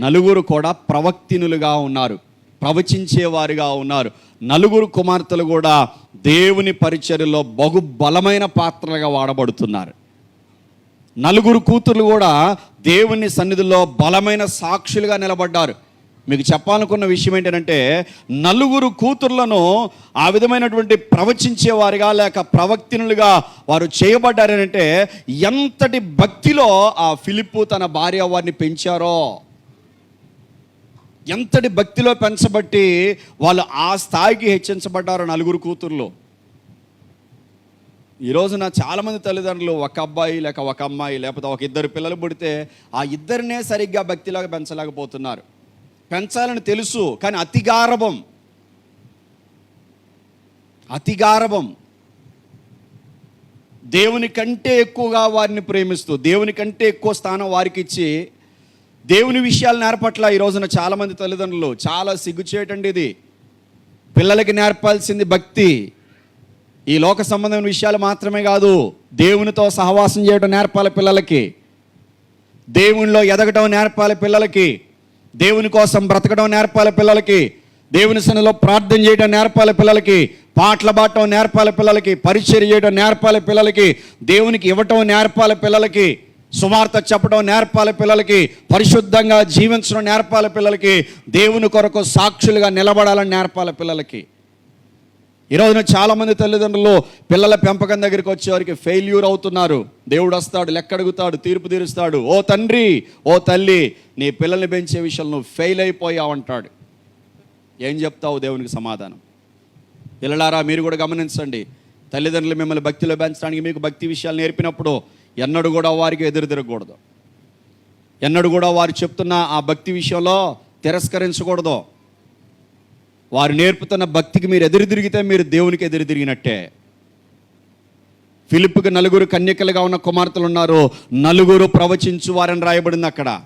నలుగురు కూడా ప్రవక్తినులుగా ఉన్నారు ప్రవచించేవారుగా ఉన్నారు. నలుగురు కుమార్తెలు కూడా దేవుని పరిచర్యలో బహు బలమైన పాత్రలుగా వాడబడుతున్నారు. నలుగురు కూతుర్లు కూడా దేవుని సన్నిధిలో బలమైన సాక్షులుగా నిలబడ్డారు. మీకు చెప్పాలనుకున్న విషయం ఏంటంటే నలుగురు కూతుర్లను ఆ విధమైనటువంటి ప్రవచించేవారిగా లేక ప్రవక్తినులుగా వారు చేయబడ్డారంటే ఎంతటి భక్తిలో ఆ ఫిలిప్పు తన భార్య వారిని పెంచారో? ఎంతటి భక్తిలో పెంచబట్టి వాళ్ళు ఆ స్థాయికి హెచ్చించబడ్డారు నలుగురు కూతుర్లు. ఈ రోజున చాలామంది తల్లిదండ్రులు ఒక అబ్బాయి లేక ఒక అమ్మాయి లేకపోతే ఒక ఇద్దరు పిల్లలు పుడితే ఆ ఇద్దరినే సరిగ్గా భక్తిలాగా పెంచలేకపోతున్నారు. పెంచాలని తెలుసు కానీ అతిగారభం అతిగారభం దేవుని కంటే ఎక్కువగా వారిని ప్రేమిస్తూ దేవుని కంటే ఎక్కువ స్థానం వారికి ఇచ్చి దేవుని విషయాలు నేర్పట్ల ఈ రోజున చాలామంది తల్లిదండ్రులు చాలా సిగ్గుచేటండి ఇది. పిల్లలకి నేర్పాల్సింది భక్తి. ఈ లోక సంబంధమైన విషయాలు మాత్రమే కాదు దేవునితో సహవాసం చేయడం నేర్పాలి పిల్లలకి. దేవునిలో ఎదగటం నేర్పాలి పిల్లలకి. దేవుని కోసం బ్రతకడం నేర్పాలి పిల్లలకి. దేవుని సన్నిలో ప్రార్థన చేయడం నేర్పాలి పిల్లలకి. పాటలు పాడటం నేర్పాలి పిల్లలకి. పరిచయం చేయడం నేర్పాలి పిల్లలకి. దేవునికి ఇవ్వటం నేర్పాలి పిల్లలకి. సువార్త చెప్పడం నేర్పాలి పిల్లలకి పరిశుద్ధంగా జీవించడం నేర్పాలి పిల్లలకి దేవుని కొరకు సాక్షులుగా నిలబడాలని నేర్పాలి పిల్లలకి. ఈరోజున చాలామంది తల్లిదండ్రులు పిల్లల పెంపకం దగ్గరికి వచ్చేవారికి ఫెయిల్యూర్ అవుతున్నారు. దేవుడు వస్తాడు లెక్కడుగుతాడు తీర్పు తీరుస్తాడు. ఓ తండ్రి ఓ తల్లి నీ పిల్లల్ని పెంచే విషయంలో నువ్వు ఫెయిల్ అయిపోయావు అంటాడు. ఏం చెప్తావు దేవునికి సమాధానం? పిల్లలారా మీరు కూడా గమనించండి. తల్లిదండ్రులు మిమ్మల్ని భక్తిలో పెంచడానికి మీకు భక్తి విషయాలు నేర్పినప్పుడు ఎన్నడూ కూడా వారికి ఎదురు తిరగకూడదు. ఎన్నడూ కూడా వారు చెప్తున్న ఆ భక్తి విషయంలో తిరస్కరించకూడదు. వారు నేర్పుతున్న భక్తికి మీరు ఎదురు తిరిగితే మీరు దేవునికి ఎదురు తిరిగినట్టే. ఫిలిప్కి నలుగురు కన్యకలుగా ఉన్న కుమార్తెలు ఉన్నారు నలుగురు ప్రవచించు వారని రాయబడింది అక్కడ.